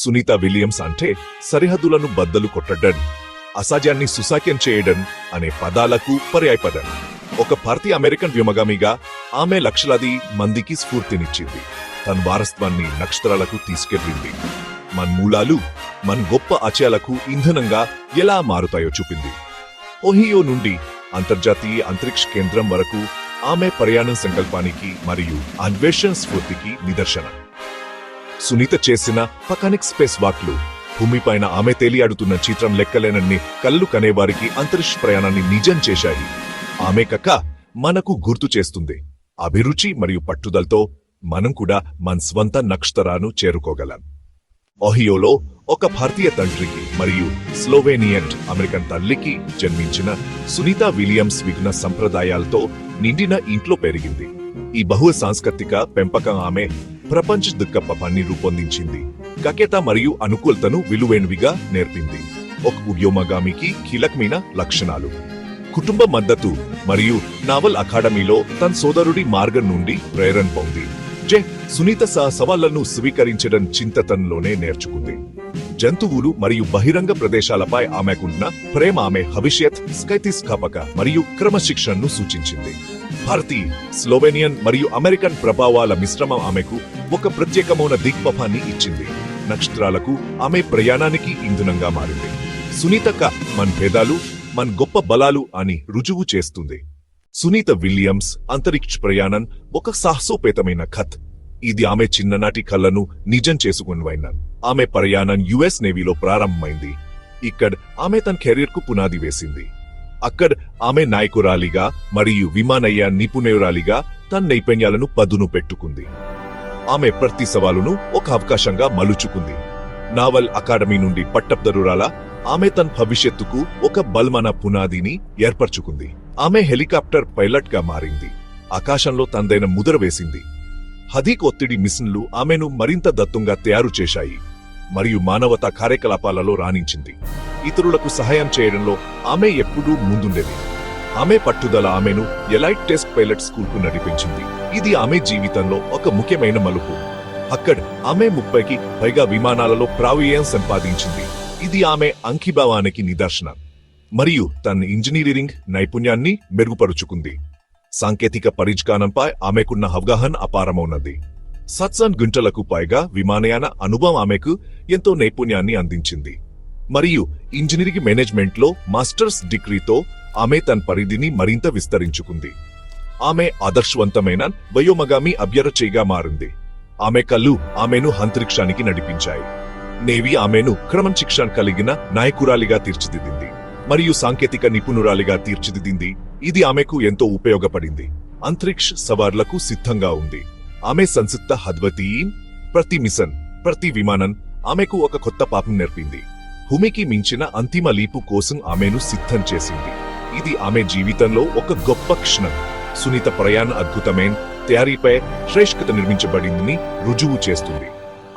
Sunitha Williams అంటే సరిహద్దులను బద్దలు కొట్టడం అసాధ్యాన్ని సుసాక్యం చేయడం అనే పదాలకు పర్యాయపదం ఒక భారతీయ అమెరికన్ వ్యోమగామిగా ఆమె లక్షలాది మందికి స్ఫూర్తినిచ్చింది. తన వారసత్వాన్ని నక్షత్రాలకు తీసుకెళ్ళింది మన మూలాలు మన గొప్ప ఆశయాలకు ఇంధనంగా ఎలా మారుతాయో చూపింది. ఓహియో నుండి అంతర్జాతీయ అంతరిక్ష కేంద్రం వరకు ఆమె ప్రయాణం సంకల్పానికి మరియు అన్వేషణ స్ఫూర్తికి నిదర్శనం. సునీత చేసిన పకానిక్ స్పేస్ వాక్లు. భూమిపైన ఆమె తేలియాడుతున్న చిత్రం లెక్కలేనన్ని కళ్ళు కనేవారికి అంతరిక్ష ప్రయాణాన్ని నిజం చేశాయి. ఆమె కక్క మనకు గుర్తు చేస్తుంది. అభిరుచి మరియు పట్టుదలతో మనం కూడా మన స్వంత నక్షత్రాను చేరుకోగలం. ఒహియోలో ఒక భారతీయ తండ్రికి మరియు స్లోవేనియన్ అమెరికన్ తల్లికి జన్మించిన సునీత విలియమ్స్ విఘ్న సంప్రదాయాలతో నిండిన ఇంట్లో పెరిగింది. ఈ బహు సాంస్కృతిక పెంపకం ఆమె ప్రపంచ దుఃఖపపాన్ని రూపొందించింది. కకేత మరియు అనుకూలతను విలువైనవిగా నేర్పింది. ఒక ఉద్యోమగామికి కీలకమైన లక్షణాలు. కుటుంబ మద్దతు మరియు నావల్ అకాడమీలో తన సోదరుడి మార్గం నుండి ప్రేరణ పొంది. జే. సునీత సహా సవాళ్ళను స్వీకరించడం చింతతనంలోనే నేర్చుకుంది. జంతువులు మరియు బహిరంగ ప్రదేశాలపై ఆమెకున్న ప్రేమ ఆమె భవిష్యత్ స్థైతిస్థాపక మరియు క్రమశిక్షణను సూచించింది. భారతీయ స్లోవేనియన్ మరియు అమెరికన్ ప్రభావాల మిశ్రమం ఆమెకు ఒక ప్రత్యేకమైన దిక్పథాన్ని ఇచ్చింది. నక్షత్రాలకు ఆమె ప్రయాణానికి ఇంధనంగా మారింది. సునీతక మన భేదాలు మన గొప్ప బలాలు అని రుజువు చేస్తుంది. సునీత విలియమ్స్ అంతరిక్ష ప్రయాణం ఒక సాహసోపేతమైన కథ్. ఇది ఆమె చిన్ననాటి కళ్ళను నిజం చేసుకునివైన. ఆమె ప్రయాణం యుఎస్ నేవీలో ప్రారంభమైంది. ఇక్కడ ఆమె తన కెరీర్కు పునాది వేసింది. అక్కడ ఆమె నాయకురాలిగా మరియు విమానయ్య నిపుణురాలిగా తన నైపుణ్యాలను పదును పెట్టుకుంది. ఆమె ప్రతి సవాలును ఒక అవకాశంగా మలుచుకుంది. నావల్ అకాడమీ నుండి పట్టబ్దరురాల ఆమె తన భవిష్యత్తుకు ఒక బల్మన పునాదిని ఏర్పరచుకుంది. ఆమె హెలికాప్టర్ పైలట్గా మారింది. ఆకాశంలో తందైన ముద్ర వేసింది. హదీక్ ఒత్తిడి మిషన్లు ఆమెను మరింత దత్తుంగా తయారు చేశాయి. మరియు మానవతా కార్యకలాపాలలో రాణించింది. ఇతరులకు సహాయం చేయడంలో ఆమె ఎప్పుడూ ముందుండేది. ఆమె పట్టుదల ఆమెను ఎలైట్ టెస్ట్ పైలట్ స్కూల్కు నడిపించింది. ఇది ఆమె జీవితంలో ఒక ముఖ్యమైన మలుపు. అక్కడ ఆమె ముప్పైకి పైగా విమానాలలో ప్రావీణ్యం సంపాదించింది. ఇది ఆమె అంకిభావానికి నిదర్శనం. మరియు తన ఇంజనీరింగ్ నైపుణ్యాన్ని మెరుగుపరుచుకుంది. సాంకేతిక పరిజ్ఞానంపై ఆమెకున్న అవగాహన అపారమవునది సత్సన్ గుంటలకు పైగా విమానయాన అనుభవం ఆమెకు ఎంతో నైపుణ్యాన్ని అందించింది. మరియు ఇంజనీరింగ్ మేనేజ్మెంట్లో మాస్టర్స్ డిగ్రీతో ఆమె తన పరిధిని మరింత విస్తరించుకుంది. ఆమె ఆదర్శవంతమైన వయోమగామి అభ్యరచయిగా మారింది. ఆమె కళ్ళు ఆమెను అంతరిక్షానికి నడిపించాయి. నేవీ ఆమెను క్రమశిక్షణ కలిగిన నాయకురాలిగా తీర్చిదిద్దింది. మరియు సాంకేతిక నిపుణురాలిగా తీర్చిదిద్దింది. ఇది ఆమెకు ఎంతో ఉపయోగపడింది. అంతరిక్ష సవార్లకు సిద్ధంగా ఉంది. ఆమె సంసిద్ధ హద్వతీన్ ప్రతి మిషన్ ప్రతి విమానం ఆమెకు ఒక కొత్త పాపం నేర్పింది. భూమికి మించిన అంతిమ లీపు కోసం ఆమెను సిద్ధం చేసింది. ఇది ఆమె జీవితంలో ఒక గొప్ప క్షణం. సునీత ప్రయాణ అద్భుతమైన తయారీపై శ్రేష్ఠత నిర్మించబడిందని రుజువు చేస్తుంది.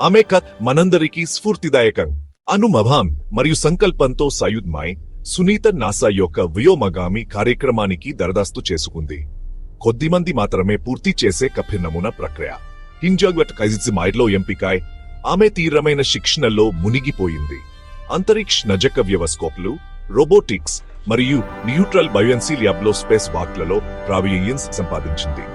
ఆమె కథ మనందరికీ స్ఫూర్తిదాయకం. అనుమభాం మరియు సంకల్పంతో సాయుధ్మై సునీత నాసా యొక్క వ్యోమగామి కార్యక్రమానికి దరదాస్తు చేసుకుంది. కొద్దిమంది మాత్రమే పూర్తి చేసే కఠినమున ప్రక్రియ. హింజాగ్వట్ కైజిమైడ్లో ఎంపికాయ్ ఆమె తీవ్రమైన శిక్షణలో మునిగిపోయింది. అంతరిక్ష నజక వ్యవస్కోప్లు రోబోటిక్స్ మరియు న్యూట్రల్ బయోన్సీ ల్యాబ్లో స్పేస్ వాక్లలో ప్రావీణ్యం సంపాదించింది.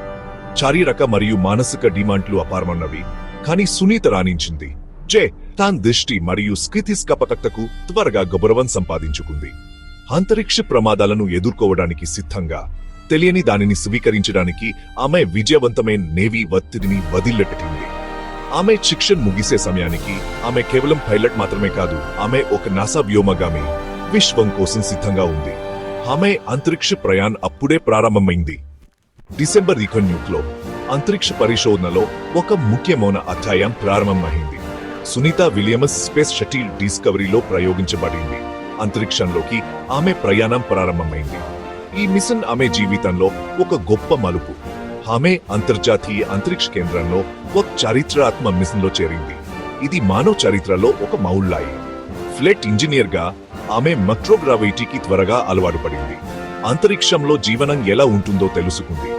శారీరక మరియు మానసిక డిమాండ్లు అపారమన్నవి కానీ సునీత రాణించింది. జే తాన్ దృష్టి మరియు స్థితిస్కపకతకు త్వరగా గౌరవం సంపాదించుకుంది. అంతరిక్ష ప్రమాదాలను ఎదుర్కోవడానికి సిద్ధంగా తెలియని దానిని స్వీకరించడానికి ఆమె విజయవంతమైన నేవీ ఒత్తిడిని వదిలిపెట్టింది. ఆమె శిక్షణ ముగిసే సమయానికి ఆమె కేవలం పైలట్ మాత్రమే కాదు ఆమె ఒక నాసా వ్యోమగామి విశ్వం కోసం సిద్ధంగా ఉంది. ఆమె అంతరిక్ష ప్రయాణం అప్పుడే ప్రారంభమైంది. డిసెంబర్లో అంతరిక్ష పరిశోధనలో ఒక ముఖ్యమైన అధ్యాయం ప్రారంభమైంది. సునీత విలియమస్ స్పేస్ షటిల్ డిస్కవరీలో ప్రయోగించబడింది. అంతరిక్షంలోకి ఆమె ప్రయాణం ప్రారంభమైంది. ఈ మిషన్ ఆమె జీవితంలో ఒక గొప్ప మలుపు. ఆమె అంతర్జాతీయ అంతరిక్ష కేంద్రంలో ఒక చారిత్రాత్మక మిషన్లో చేరింది. ఇది మానవ చరిత్రలో ఒక మౌళ్ళాయి ఫ్లెట్ ఇంజనీర్గా ఆమె మక్రోగ్రావిటీకి త్వరగా అలవాటు పడింది. అంతరిక్షంలో జీవనం ఎలా ఉంటుందో తెలుసుకుంది.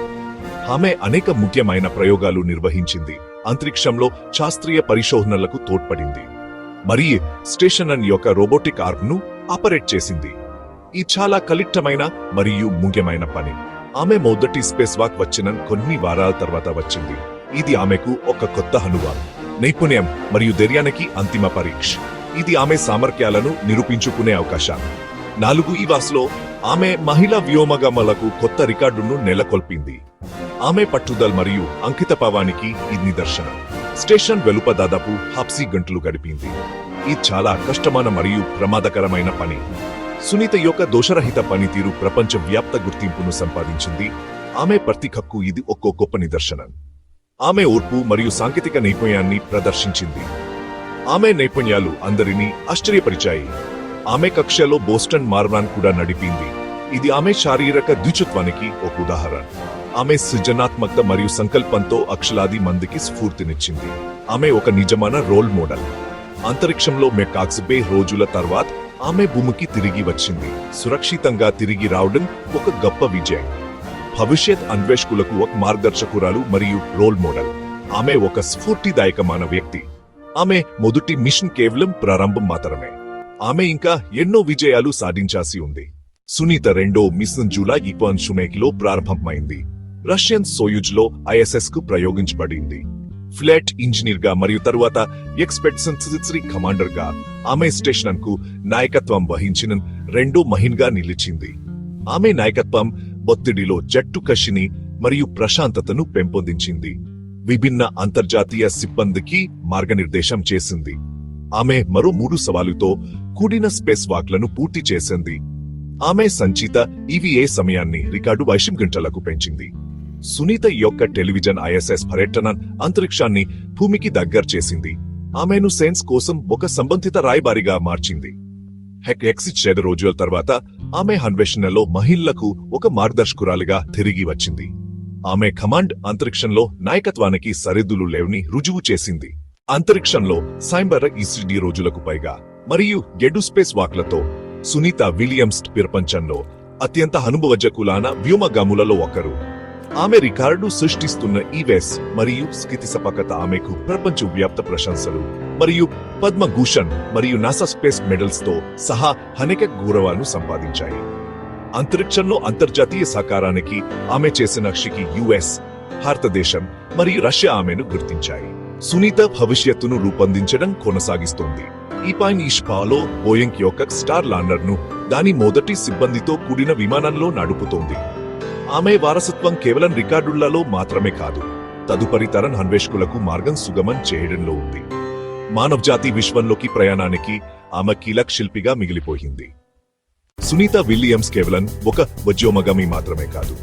ఆమె అనేక ముఖ్యమైన ప్రయోగాలు నిర్వహించింది. అంతరిక్షంలో శాస్త్రీయ పరిశోధనలకు తోడ్పడింది. మరియు స్టేషన్ యొక్క రోబోటిక్ ఆర్మ్ను ఆపరేట్ చేసింది. ఈ చాలా కలిట్టమైన మరియు ముఖ్యమైన పని. ఆమె మొదటి స్పేస్ వాక్ వచ్చిన కొన్ని వారాల తర్వాత వచ్చింది. ఇది ఆమెకు ఒక కొత్త అనుభవం నైపుణ్యం మరియు ధైర్యానికి అంతిమ పరీక్ష. ఇది ఆమె సామర్థ్యాలను నిరూపించుకునే అవకాశం. నాలుగు ఇవాస్లో ఆమె మహిళా వ్యోమగమలకు కొత్త రికార్డును నెలకొల్పింది. ఆమె పట్టుదల మరియు అంకితభావానికి ఇది నిదర్శనం. స్టేషన్ వెలుప దాదాపు హాప్సీ గంటలు గడిపింది. ఇది చాలా కష్టమైన మరియు ప్రమాదకరమైన పని. సునీత యొక్క దోషరహిత పనితీరు ప్రపంచ వ్యాప్త గుర్తింపును సంపాదించింది. ఆమె ప్రతికకు ఇది ఒక్కో గొప్ప నిదర్శనం. ఆమె ఓర్పు మరియు సాంకేతిక నైపుణ్యాన్ని ప్రదర్శించింది. ఆమె నైపుణ్యాలు అందరినీ ఆశ్చర్యపరిచాయి. ఆమె కక్షలో బోస్టన్ మార్వాన్ కూడా నడిపింది. ఇది ఆమె శారీరక ద్విచత్వానికి ఒక ఉదాహరణ. ఆమె సృజనాత్మకత మరియు సంకల్పంతో అక్షలాది మందికి స్ఫూర్తినిచ్చింది. ఆమె ఒక నిజమైన రోల్ మోడల్. అంతరిక్షంలో మెకాక్స్బే రోజుల తర్వాత ఆమె భూమికి తిరిగి వచ్చింది. సురక్షితంగా తిరిగి రావడం ఒక గొప్ప విజయం. భవిష్యత్ అన్వేషకులకు ఒక మార్గదర్శకురాలు మరియు రోల్ మోడల్. ఆమె ఒక స్ఫూర్తిదాయకమైన వ్యక్తి. ఆమె మొదటి మిషన్ కేవలం ప్రారంభం మాత్రమే. ఆమె ఇంకా ఎన్నో విజయాలు సాధించాల్సి ఉంది. సునీత రెండో మిషన్ జూలై ఇపాన్ షుమేకిలో ప్రారంభమైంది. రష్యన్ సోయుజ్లో ఐఎస్ఎస్కు ప్రయోగించబడింది. ఫ్లాట్ ఇంజనీర్గా మరియు తరువాత ఎక్స్పెట్సన్ సిత్రీ కమాండర్గా ఆమె స్టేషన్కు నాయకత్వం వహించిన రెండో మహిన్గా నిలిచింది. ఆమె నాయకత్వం ఒత్తిడిలో జట్టు కషిని మరియు ప్రశాంతతను పెంపొందించింది. విభిన్న అంతర్జాతీయ సిబ్బందికి మార్గనిర్దేశం చేసింది. ఆమె మరో మూడు సవాలుతో కూడిన స్పేస్ వాక్లను పూర్తి చేసింది. ఆమె సంచిత ఈవీఏ సమయాన్ని రికార్డు వైషం గంటలకు పెంచింది. సునీత యొక్క టెలివిజన్ ఐఎస్ఎస్ పర్యటన అంతరిక్షాన్ని భూమికి దగ్గర చేసింది. ఆమెను సెన్స్ కోసం ఒక సంబంధిత రాయబారిగా మార్చింది. హెక్ ఎక్సిట్ చేద రోజుల తర్వాత ఆమె అన్వేషణలో మహిళలకు ఒక మార్గదర్శకురాలిగా తిరిగి వచ్చింది. ఆమె కమాండ్ అంతరిక్షంలో నాయకత్వానికి సరిహద్దులు లేవని రుజువు చేసింది. అంతరిక్షంలో సైంబర్ ఈసీడీ రోజులకు పైగా మరియు గెడు స్పేస్ వాక్లతో సునీత విలియమ్స్ ప్రపంచంలో అత్యంత అనుభవజకులాన వ్యోమగాములలో ఒకరు. ఆమె రికార్డు సృష్టిస్తున్న ఈవెస్ మరియు స్థితిసపకత ఆమెకు ప్రపంచ వ్యాప్త ప్రశంసలు. మరియు పద్మభూషణ్ మరియు నాసా స్పేస్ మెడల్స్తో సహా అనేక గౌరవాలను సంపాదించాయి. అంతరిక్షంలో అంతర్జాతీయ సహకారానికి ఆమె చేసిన కృషికి యుఎస్ భారతదేశం మరియు రష్యా ఆమెను గుర్తించాయి. సునీత భవిష్యత్తును రూపొందించడం కొనసాగిస్తోంది. ఈ ఇష్పాలో బోయింగ్ యొక్క స్టార్ లాండర్ను దాని మొదటి సిబ్బందితో కూడిన విమానంలో నడుపుతోంది. ఆమె వారసత్వం కేవలం రికార్డులలో మాత్రమే కాదు తదుపరి తరం అన్వేషకులకు మార్గం సుగమం చేయడంలో ఉంది. మానవజాతి విశ్వంలోకి ప్రయాణానికి ఆమె కీలక శిల్పిగా మిగిలిపోయింది. సునీత విలియమ్స్ కేవలం ఒక వజ్యోమగమి మాత్రమే కాదు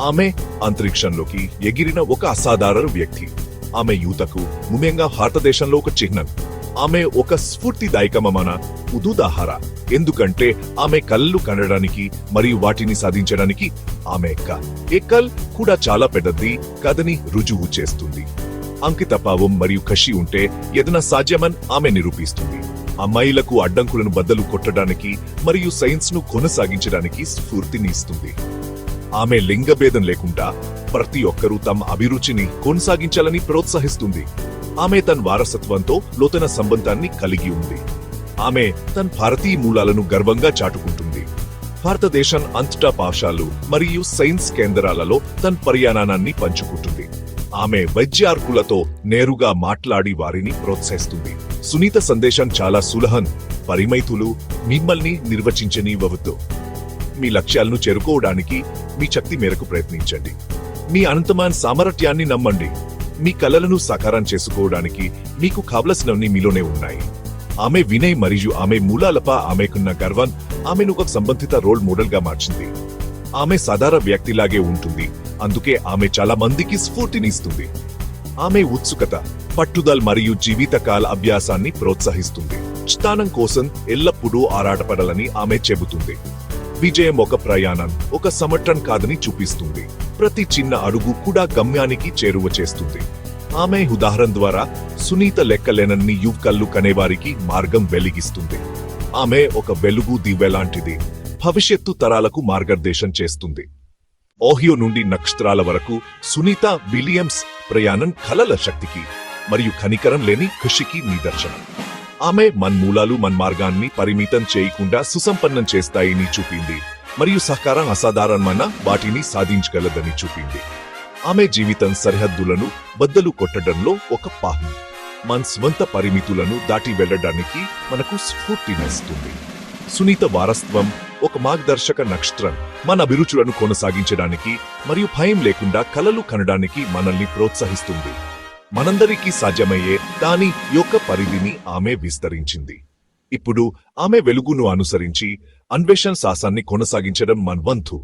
ఆమె అంతరిక్షంలోకి ఎగిరిన ఒక అసాధారణ వ్యక్తి. ఆమె యూతకు ముఖ్యంగా భారతదేశంలో ఒక చిహ్నం ఆమె ఒక స్ఫూర్తిదాయకమైన ఉదుదాహార. ఎందుకంటే ఆమె కళ్ళు కనడానికి మరియు వాటిని సాధించడానికి ఆమె ఎక్క ఎక్కల్ కూడా చాలా పెద్దది. కథని రుజువు చేస్తుంది. అంకితభావం మరియు కషి ఉంటే ఏదైనా సాధ్యమని ఆమె నిరూపిస్తుంది. అమ్మాయిలకు అడ్డంకులను బద్దలు కొట్టడానికి మరియు సైన్స్ను కొనసాగించడానికి స్ఫూర్తిని ఇస్తుంది. ఆమె లింగభేదం లేకుండా ప్రతి ఒక్కరూ తమ అభిరుచిని కొనసాగించాలని ప్రోత్సహిస్తుంది. ఆమె తన వారసత్వంతో లోతైన సంబంధాన్ని కలిగి ఉంది. ఆమె తన భారతీయ మూలాలను గర్వంగా చాటుకుంటుంది. భారతదేశం అంతటా పాఠశాలలు మరియు సైన్స్ కేంద్రాలలో తన పర్యాణాన్ని పంచుకుంటుంది. ఆమె వైద్యార్కులతో నేరుగా మాట్లాడి వారిని ప్రోత్సహిస్తుంది. సునీత సందేశం చాలా సులహన్ పరిమైతులు మిమ్మల్ని నిర్వచించనివ్వవద్దు. మీ లక్ష్యాలను చేరుకోవడానికి మీ శక్తి మేరకు ప్రయత్నించండి. మీ అనంతమైన సామర్థ్యాన్ని నమ్మండి. మీ కలలను సాకారం చేసుకోవడానికి మీకు కావలసినవన్నీ మీలోనే ఉన్నాయి. ఆమె వినయ్ మరియు ఆమె మూలాలప ఆమెకున్న గర్వం ఆమెను ఒక సంబంధిత రోల్ మోడల్గా మార్చింది. ఆమె సాధారణ వ్యక్తిలాగే ఉంటుంది. అందుకే ఆమె చాలా మందికి స్ఫూర్తినిస్తుంది. ఆమె ఉత్సుకత పట్టుదల మరియు జీవితకాల అభ్యాసాన్ని ప్రోత్సహిస్తుంది. స్థానం కోసం ఎల్లప్పుడూ ఆరాటపడాలని ఆమె చెబుతుంది. విజయం ఒక ప్రయాణం ఒక సమటం కాదని చూపిస్తుంది. ప్రతి చిన్న అడుగు కూడా గమ్యానికి చేరువ చేస్తుంది. ఆమె ఉదాహరణ ద్వారా సునీత లెక్కలేనన్ని యువకళ్ళు కనేవారికి మార్గం వెలిగిస్తుంది. ఆమె ఒక వెలుగు దివ్వెలాంటిది భవిష్యత్తు తరాలకు మార్గదర్శనం చేస్తుంది. ఓహియో నుండి నక్షత్రాల వరకు సునీత విలియమ్స్ ప్రయాణం కలల శక్తికి మరియు కనికరం లేని కృషికి నిదర్శనం. ఆమె మన్మూలాలు మన్మార్గాన్ని పరిమితం చేయకుండా సుసంపన్నం చేస్తాయని చూపింది. మరియు సహకారం అసాధారణమైన వాటిని సాధించగలదని చూపింది. ఆమె జీవితం సరిహద్దులను బద్దలు కొట్టడంలో ఒక పాహం మన స్వంత పరిమితులను దాటి వెళ్ళడానికి మనకు స్ఫూర్తినిస్తుంది సునీత వారసత్వం ఒక మార్గదర్శక నక్షత్రం మన అభిరుచులను కొనసాగించడానికి మరియు భయం లేకుండా కలలు కనడానికి మనల్ని ప్రోత్సహిస్తుంది. మనందరికీ సాధ్యమయ్యే దాని యొక్క పరిధిని ఆమె విస్తరించింది. ఇప్పుడు ఆమె వెలుగును అనుసరించి అన్వేషణ సాహసాన్ని కొనసాగించడం మన వంతు